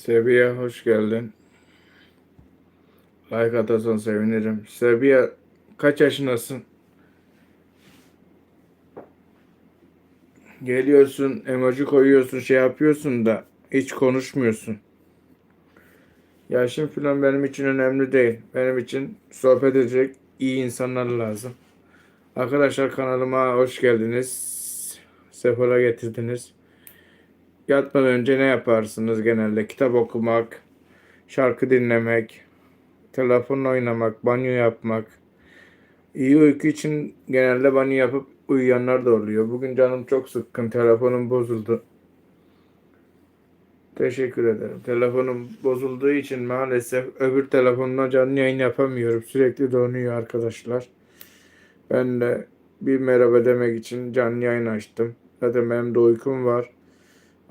Sebiye hoş geldin. Like atarsan sevinirim. Sebiye kaç yaşındasın? Geliyorsun, emoji koyuyorsun, şey yapıyorsun da hiç konuşmuyorsun. Yaşın falan benim için önemli değil. Benim için sohbet edecek iyi insanlar lazım. Arkadaşlar kanalıma hoş geldiniz. Sefa getirdiniz. Yatmadan önce ne yaparsınız genelde? Kitap okumak, şarkı dinlemek, telefonla oynamak, banyo yapmak. İyi uyku için genelde banyo yapıp uyuyanlar da oluyor. Bugün canım çok sıkkın, telefonum bozuldu. Teşekkür ederim. Telefonum bozulduğu için maalesef öbür telefonla canlı yayın yapamıyorum. Sürekli donuyor arkadaşlar. Ben de bir merhaba demek için canlı yayın açtım. Zaten benim de uykum var.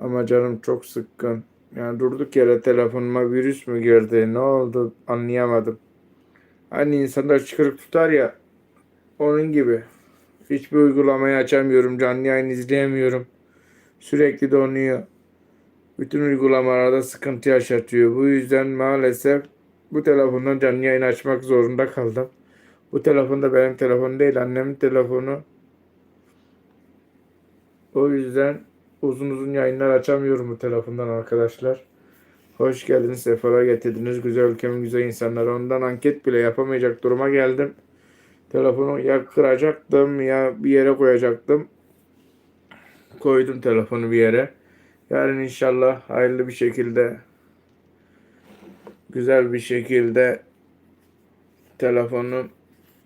Ama canım çok sıkkın. Yani durduk yere telefonuma virüs mü girdi? Ne oldu? Anlayamadım. Hani insanlar çıkarıp tutar ya. Onun gibi. Hiçbir uygulamayı açamıyorum. Canlı yayın izleyemiyorum. Sürekli donuyor. Bütün uygulamalarda sıkıntı yaşatıyor. Bu yüzden maalesef bu telefondan canlı yayın açmak zorunda kaldım. Bu telefon da benim telefon değil. Annemin telefonu. O yüzden uzun uzun yayınlar açamıyorum bu telefondan arkadaşlar. Hoş geldiniz, sefalar getirdiniz. Güzel ülkemin güzel insanları. Ondan anket bile yapamayacak duruma geldim. Telefonu ya kıracaktım ya bir yere koyacaktım. Koydum telefonu bir yere. Yarın inşallah hayırlı bir şekilde güzel bir şekilde telefonum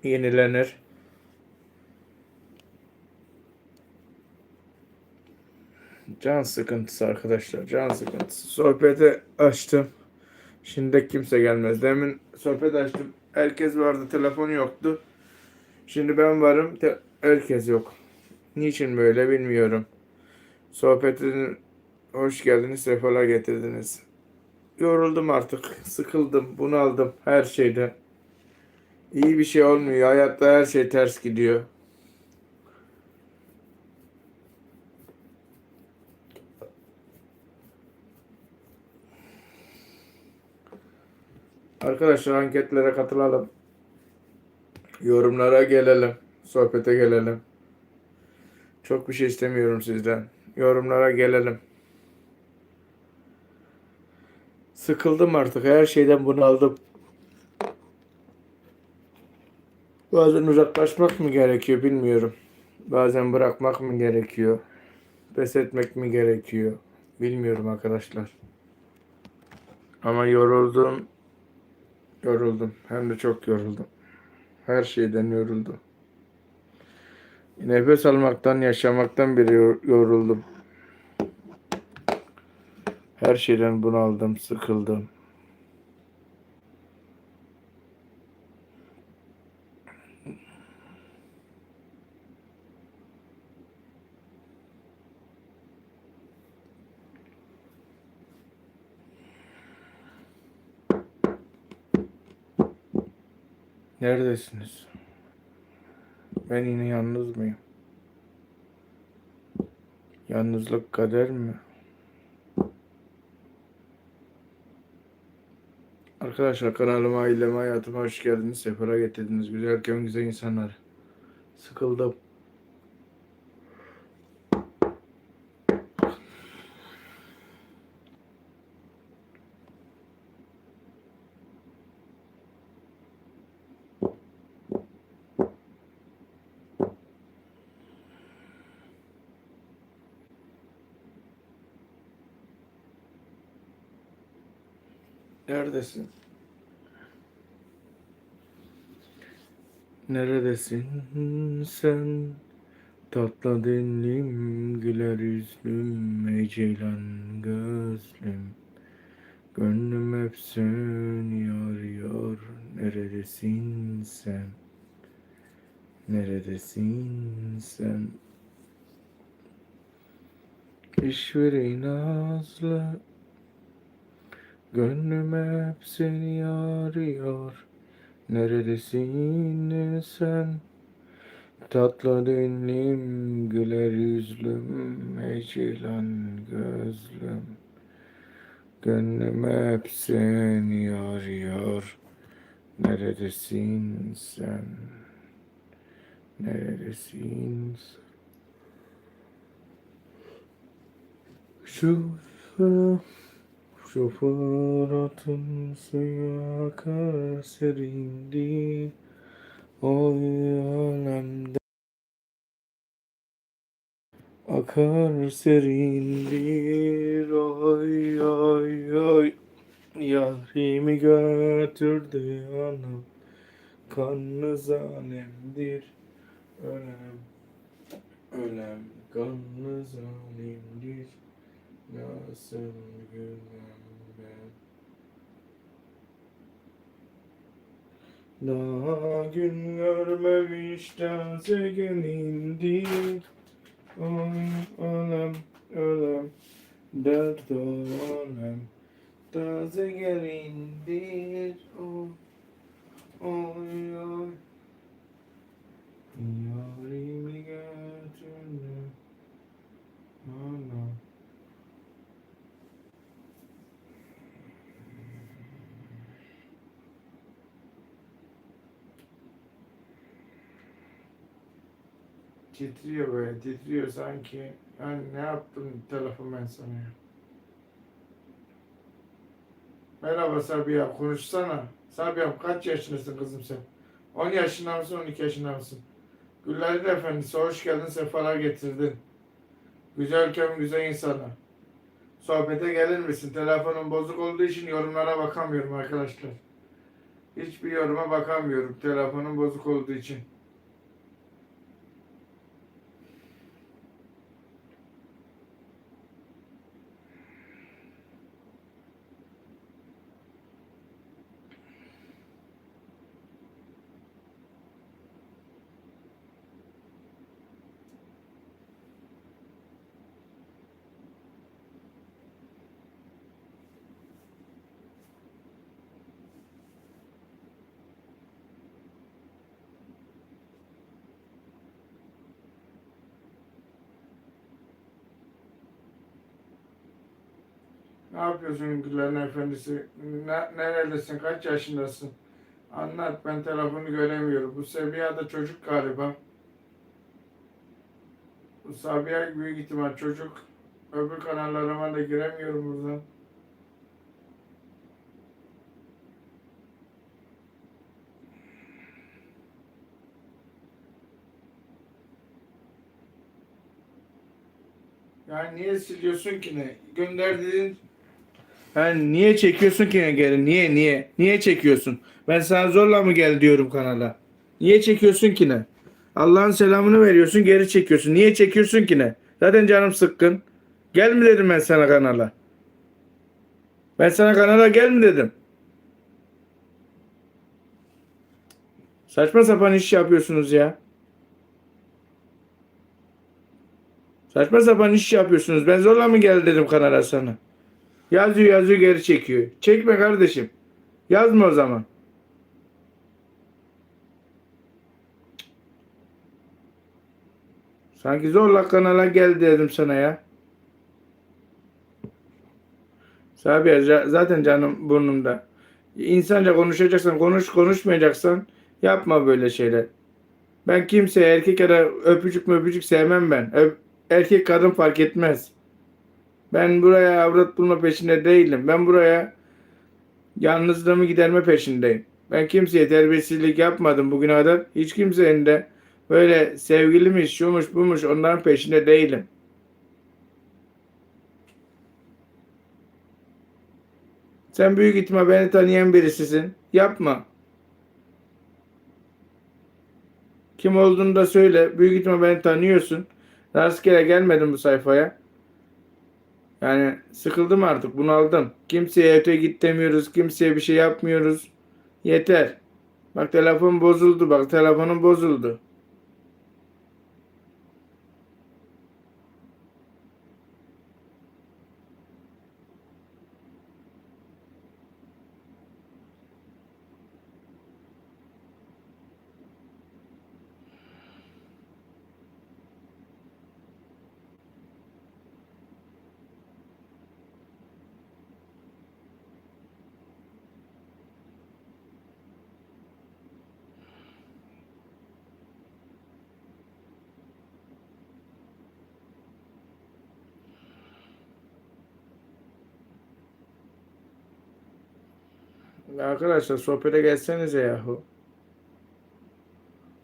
yenilenir. Can sıkıntısı arkadaşlar. Can sıkıntısı. Sohbeti açtım. Şimdi kimse gelmez. Demin sohbet açtım. Herkes vardı. Telefon yoktu. Şimdi ben varım. Herkes yok. Niçin böyle bilmiyorum. Sohbetin hoş geldiniz. Sefalar getirdiniz. Yoruldum artık. Sıkıldım. Bunaldım. Her şeyden. İyi bir şey olmuyor. Hayatta her şey ters gidiyor. Arkadaşlar anketlere katılalım. Yorumlara gelelim. Sohbete gelelim. Çok bir şey istemiyorum sizden. Yorumlara gelelim. Sıkıldım artık. Her şeyden bunaldım. Bazen uzaklaşmak mı gerekiyor bilmiyorum. Bazen bırakmak mı gerekiyor? Pes etmek mi gerekiyor? Bilmiyorum arkadaşlar. Ama yoruldum. Yoruldum. Hem de çok yoruldum. Her şeyden yoruldum. Nefes almaktan, yaşamaktan bile yor- yoruldum. Her şeyden bunaldım, sıkıldım. Neredesiniz? Ben yine yalnız mıyım? Yalnızlık kader mi? Arkadaşlar kanalıma, aileme, hayatıma hoş geldiniz. Sefara getirdiniz. Güzel ülkemin güzel insanlar. Sıkıldım. Neredesin? Neredesin sen? Tatlı dilim, güler yüzlüm, ey ceylan gözlüm. Gönlüm hep seni arıyor. Neredesin sen? Neredesin sen? İşveri nazlı Gönlüm hep seni arıyor. Neredesin sen? Tatlı dilim, güler yüzlüm, ey ceylan gözlüm. Gönlüm hep seni arıyor. Neredesin sen? Neredesin sen? Şu şu Fırat'ın suyu akar serindi. Oy alemde Akar serindir oy oy oy. Yarimi götürdü anam. Kanlı zalimdir. Ölem Ölem. Kanlı zalimdir. Nasıl gülmem ben Daha gün görmemiş taze gelindi ölem ölem Dert alem Taze gelindir Oy oy oy Yarimi götürdü Anam Titriyor böyle, titriyor sanki. Ben ne yaptım telefon ben sana ya. Merhaba Sabiha, konuşsana. Sabiha kaç yaşındasın kızım sen? 10 yaşında mısın, 12 yaşında mısın? Güller Efendisi, hoş geldin, sefalar getirdin. Güzel ülkemin güzel insanı. Sohbete gelir misin? Telefonum bozuk olduğu için yorumlara bakamıyorum arkadaşlar. Hiçbir yoruma bakamıyorum telefonum bozuk olduğu için. Ne yapıyorsun Güllerin Efendisi? Ne, neredesin? Kaç yaşındasın? Anlat ben telefonu göremiyorum. Bu Sabiha da çocuk galiba. Bu Sabiha büyük ihtimal çocuk. Öbür kanallarıma da giremiyorum buradan. Yani niye siliyorsun ki ne? Gönderdiğin yani niye çekiyorsun ki geri? Niye niye? Niye çekiyorsun? Ben sana zorla mı gel diyorum kanala. Niye çekiyorsun ki ne? Allah'ın selamını veriyorsun geri çekiyorsun. Niye çekiyorsun ki ne? Zaten canım sıkkın. Gel mi dedim ben sana kanala? Ben sana kanala gel mi dedim? Saçma sapan iş yapıyorsunuz ya. Saçma sapan iş yapıyorsunuz. Ben zorla mı gel dedim kanala sana. Yazıyor yazıyor geri çekiyor. Çekme kardeşim. Yazma o zaman. Sanki zorla kanala gel dedim sana ya. Sabiha za- zaten canım burnumda. İnsanca konuşacaksan konuş konuşmayacaksan yapma böyle şeyler. Ben kimseye erkek ya da öpücük öpücük sevmem ben. Öp- erkek kadın fark etmez. Ben buraya avrat bulma peşinde değilim. Ben buraya yalnızlığımı giderme peşindeyim. Ben kimseye terbiyesizlik yapmadım bugüne kadar. Hiç kimsenin de böyle sevgilimiz şumuş bumuş onların peşinde değilim. Sen büyük ihtimal beni tanıyan birisisin. Yapma. Kim olduğunu da söyle. Büyük ihtimal beni tanıyorsun. Rastgele gelmedim bu sayfaya. Yani sıkıldım artık bunaldım. Kimseye öte git demiyoruz. Kimseye bir şey yapmıyoruz. Yeter. Bak telefon bozuldu. Bak telefonum bozuldu. Arkadaşlar sohbete gelsenize yahu.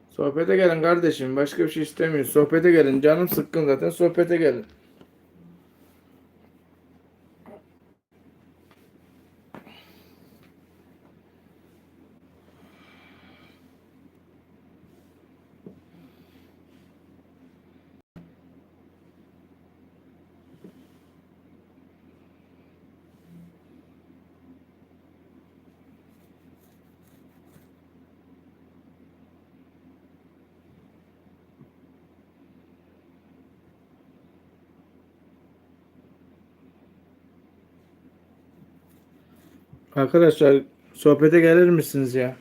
Sohbete gelin kardeşim. Başka bir şey istemiyoruz. Sohbete gelin. Canım sıkkın zaten. Sohbete gelin. Arkadaşlar sohbete gelir misiniz ya?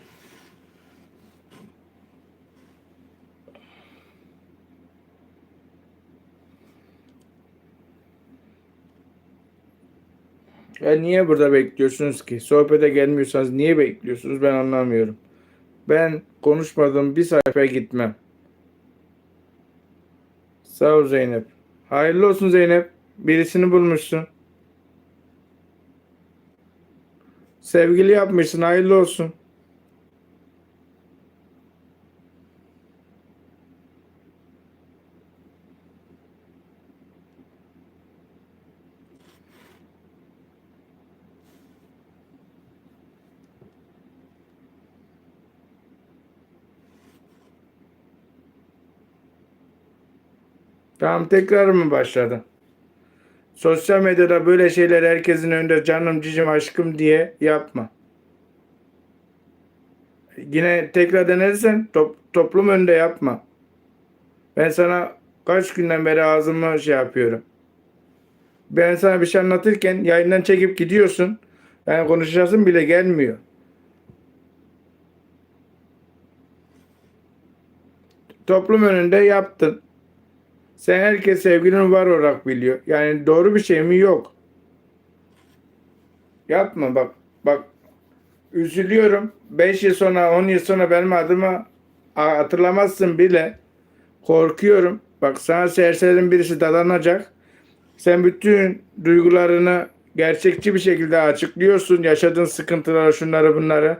Ya niye burada bekliyorsunuz ki? Sohbete gelmiyorsanız niye bekliyorsunuz? Ben anlamıyorum. Ben konuşmadığım bir sayfaya gitmem. Sağ ol Zeynep. Hayırlı olsun Zeynep. Birisini bulmuşsun. Sevgili yapmışsın. Hayırlı olsun. Tamam tekrar mı başladın? Sosyal medyada böyle şeyler herkesin önünde canım cicim aşkım diye yapma. Yine tekrar denersen top- toplum önünde yapma. Ben sana kaç günden beri ağzımı şey yapıyorum. Ben sana bir şey anlatırken yayından çekip gidiyorsun. Yani konuşasın bile gelmiyor. Toplum önünde yaptın. Sen herkes sevgilin var olarak biliyor. Yani doğru bir şey mi? Yok. Yapma bak. Bak. Üzülüyorum. 5 yıl sonra 10 yıl sonra benim adımı hatırlamazsın bile. Korkuyorum. Bak sana serserilerin birisi dadanacak. Sen bütün duygularını gerçekçi bir şekilde açıklıyorsun. Yaşadığın sıkıntıları, şunları bunları.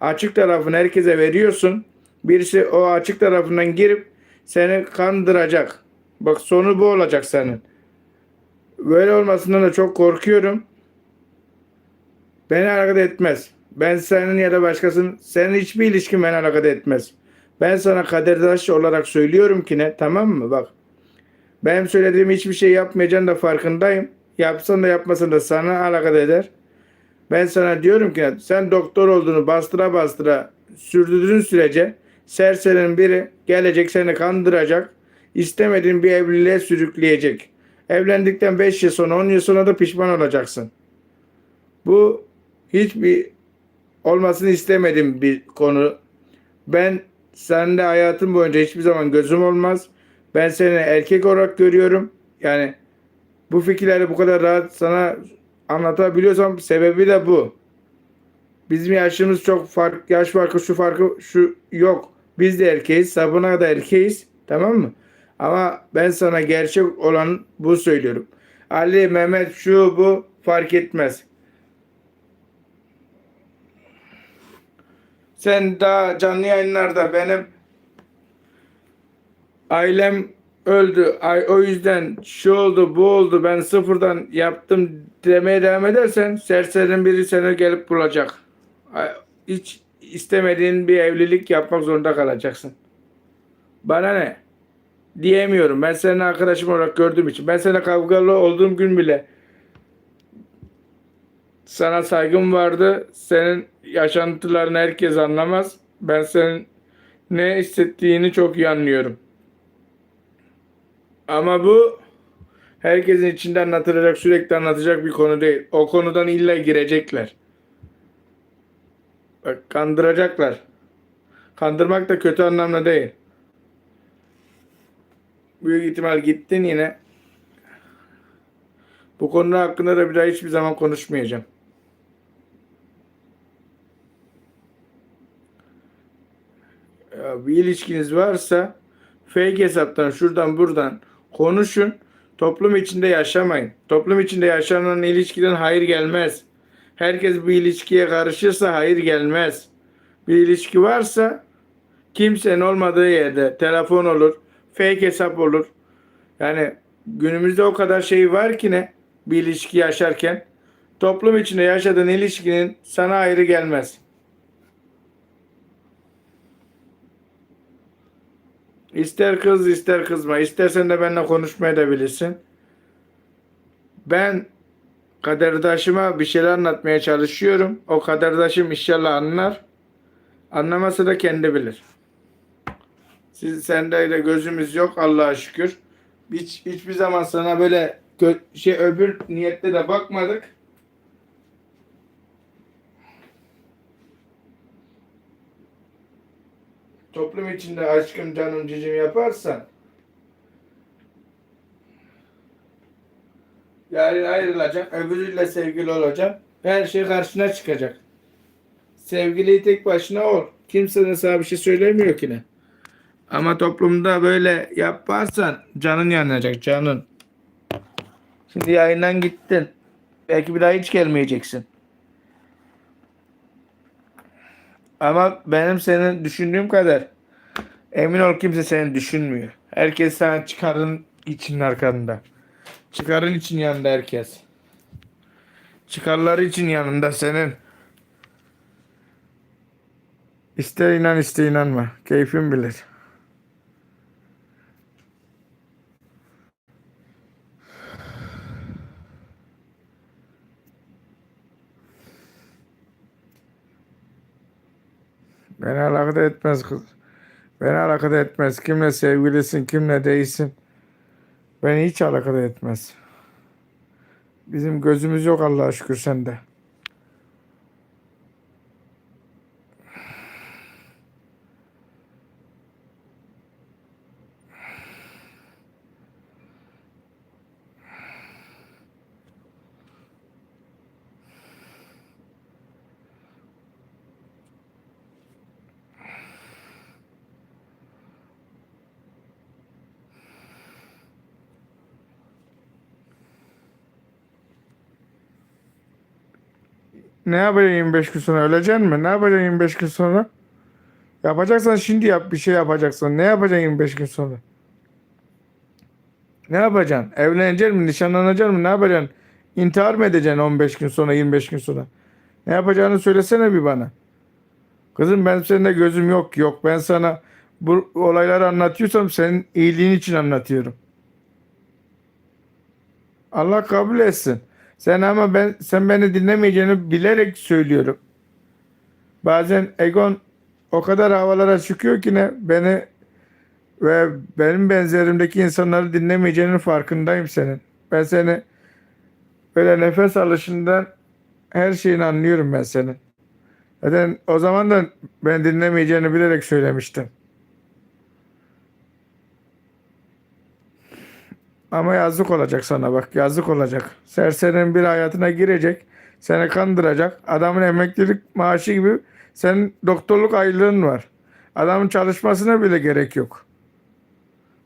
Açık tarafını herkese veriyorsun. Birisi o açık tarafından girip seni kandıracak. Bak sonu bu olacak senin. Böyle olmasından da çok korkuyorum. Beni alakadar etmez. Ben senin ya da başkasının, senin hiçbir ilişkin beni alakadar etmez. Ben sana kaderdaş olarak söylüyorum ki ne tamam mı? Bak. Benim söylediğim hiçbir şey yapmayacağın da farkındayım. Yapsan da yapmasan da sana alakadar eder. Ben sana diyorum ki sen doktor olduğunu bastıra bastıra sürdürdüğün sürece serserinin biri gelecek seni kandıracak. İstemediğin bir evliliğe sürükleyecek. Evlendikten 5 yıl sonra 10 yıl sonra da pişman olacaksın. Bu hiçbir olmasını istemediğim bir konu. Ben sende hayatım boyunca hiçbir zaman gözüm olmaz. Ben seni erkek olarak görüyorum. Yani bu fikirleri bu kadar rahat sana anlatabiliyorsam sebebi de bu. Bizim yaşımız çok fark, yaş farkı şu farkı şu yok. Biz de erkeğiz, sabına da erkeğiz. Tamam mı? Ama ben sana gerçek olan bu söylüyorum. Ali, Mehmet şu bu fark etmez. Sen daha canlı yayınlarda benim ailem öldü. Ay, o yüzden şu oldu bu oldu ben sıfırdan yaptım demeye devam edersen serserinin biri seni gelip bulacak. Hiç istemediğin bir evlilik yapmak zorunda kalacaksın. Bana ne? Diyemiyorum. Ben senin arkadaşım olarak gördüğüm için. Ben seninle kavgalı olduğum gün bile sana saygım vardı. Senin yaşantılarını herkes anlamaz. Ben senin ne hissettiğini çok iyi anlıyorum. Ama bu herkesin içinde anlatılacak, sürekli anlatacak bir konu değil. O konudan illa girecekler. Bak kandıracaklar. Kandırmak da kötü anlamda değil. Büyük ihtimal gittin yine. Bu konu hakkında da bir daha hiçbir zaman konuşmayacağım. Ya bir ilişkiniz varsa fake hesaptan şuradan buradan konuşun. Toplum içinde yaşamayın. Toplum içinde yaşanan ilişkiden hayır gelmez. Herkes bir ilişkiye karışırsa hayır gelmez. Bir ilişki varsa kimsenin olmadığı yerde telefon olur, fake hesap olur. Yani günümüzde o kadar şey var ki ne bir ilişki yaşarken toplum içinde yaşadığın ilişkinin sana ayrı gelmez. İster kız ister kızma. İstersen de benimle konuşmaya da bilirsin. Ben kaderdaşıma bir şeyler anlatmaya çalışıyorum. O kaderdaşım inşallah anlar. Anlamasa da kendi bilir. Siz sende de gözümüz yok Allah'a şükür. Hiç hiçbir zaman sana böyle şey öbür niyette de bakmadık. Toplum içinde aşkım canım cicim yaparsan yarın ayrılacaksın, öbürüyle sevgili olacaksın. Her şey karşına çıkacak. Sevgiliyi tek başına ol. Kimse de sana bir şey söylemiyor ki ne. Ama toplumda böyle yaparsan canın yanacak canın. Şimdi yayından gittin. Belki bir daha hiç gelmeyeceksin. Ama benim senin düşündüğüm kadar emin ol kimse seni düşünmüyor. Herkes sana çıkarın için arkanda. Çıkarın için yanında herkes. Çıkarları için yanında senin. İster inan ister inanma. Keyfin bilir. Beni alakadar etmez kız. Beni alakadar etmez. Kimle sevgilisin, kimle değilsin. Beni hiç alakadar etmez. Bizim gözümüz yok Allah'a şükür sende. Ne yapacaksın 25 gün sonra? Öleceksin mi? Ne yapacaksın 25 gün sonra? Yapacaksan şimdi yap bir şey yapacaksan. Ne yapacaksın 25 gün sonra? Ne yapacaksın? Evleneceksin mi? Nişanlanacaksın mı? Ne yapacaksın? İntihar mı edeceksin 15 gün sonra 25 gün sonra? Ne yapacağını söylesene bir bana. Kızım ben seninle gözüm yok yok. Ben sana bu olayları anlatıyorsam senin iyiliğin için anlatıyorum. Allah kabul etsin. Sen ama ben sen beni dinlemeyeceğini bilerek söylüyorum. Bazen egon o kadar havalara çıkıyor ki ne beni ve benim benzerimdeki insanları dinlemeyeceğinin farkındayım senin. Ben seni böyle nefes alışından her şeyini anlıyorum ben senin. Zaten o zaman da ben dinlemeyeceğini bilerek söylemiştim. Ama yazık olacak sana bak yazık olacak. Serserinin bir hayatına girecek. Seni kandıracak. Adamın emeklilik maaşı gibi senin doktorluk aylığın var. Adamın çalışmasına bile gerek yok.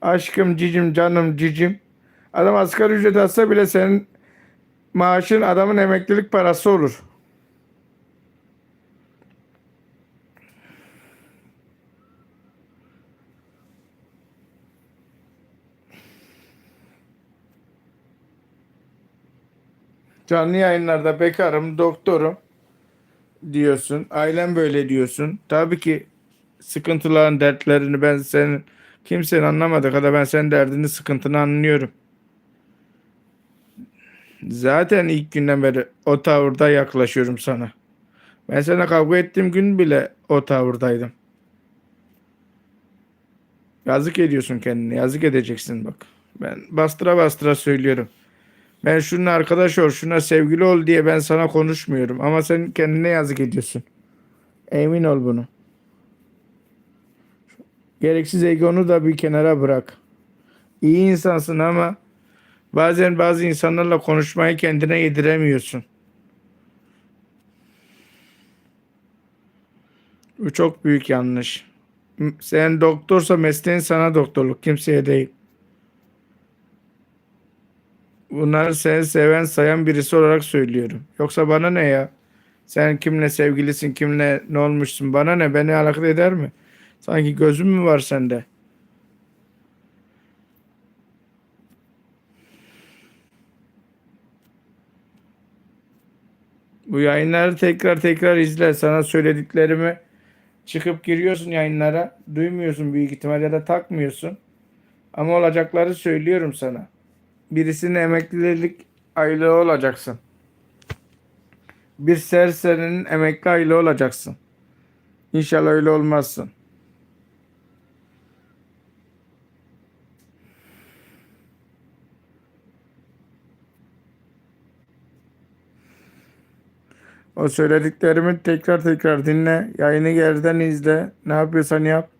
Aşkım cicim canım cicim. Adam asgari ücret alsa bile senin maaşın adamın emeklilik parası olur. Canlı yayınlarda bekarım, doktorum diyorsun. Ailem böyle diyorsun. Tabii ki sıkıntıların, dertlerini ben senin kimsenin anlamadığı kadar ben senin derdini, sıkıntını anlıyorum. Zaten ilk günden beri o tavırda yaklaşıyorum sana. Ben sana kavga ettiğim gün bile o tavırdaydım. Yazık ediyorsun kendine. Yazık edeceksin bak. Ben bastıra bastıra söylüyorum. Ben şununla arkadaş ol, şuna sevgili ol diye ben sana konuşmuyorum. Ama sen kendine yazık ediyorsun. Emin ol bunu. Gereksiz egonu da bir kenara bırak. İyi insansın ama bazen bazı insanlarla konuşmayı kendine yediremiyorsun. Bu çok büyük yanlış. Sen doktorsa mesleğin sana doktorluk, kimseye değil. Bunları seni seven sayan birisi olarak söylüyorum. Yoksa bana ne ya? Sen kimle sevgilisin, kimle ne olmuşsun bana ne beni alakadar eder mi? Sanki gözüm mü var sende? Bu yayınları tekrar tekrar izle. Sana söylediklerimi çıkıp giriyorsun yayınlara. Duymuyorsun büyük ihtimal ya da takmıyorsun. Ama olacakları söylüyorum sana. Birisinin emeklilik aylığı olacaksın. Bir serserinin emekli aylığı olacaksın. İnşallah öyle olmazsın. O söylediklerimi tekrar tekrar dinle. Yayını geriden izle. Ne yapıyorsan yap.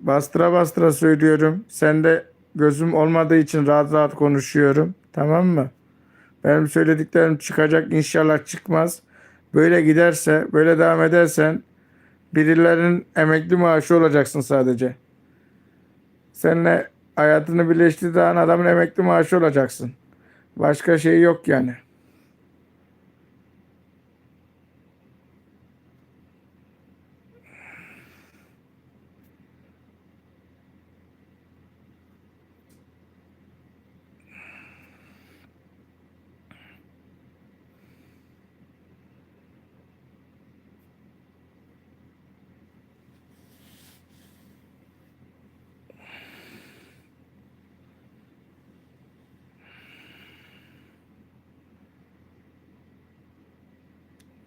Bastıra bastıra söylüyorum. Sen de gözüm olmadığı için rahat rahat konuşuyorum. Tamam mı? Benim söylediklerim çıkacak inşallah çıkmaz. Böyle giderse, böyle devam edersen birilerinin emekli maaşı olacaksın sadece. Seninle hayatını birleştirdiğin adamın emekli maaşı olacaksın. Başka şey yok yani.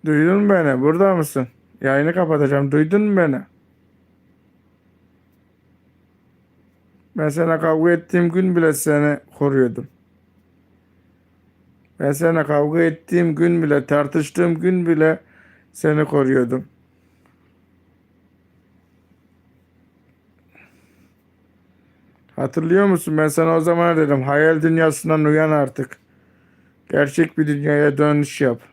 Duydun mu beni? Burada mısın? Yayını kapatacağım. Duydun mu beni? Ben sana kavga ettiğim gün bile seni koruyordum. Ben sana kavga ettiğim gün bile, tartıştığım gün bile seni koruyordum. Hatırlıyor musun? Ben sana o zaman dedim hayal dünyasından uyan artık. Gerçek bir dünyaya dönüş yap.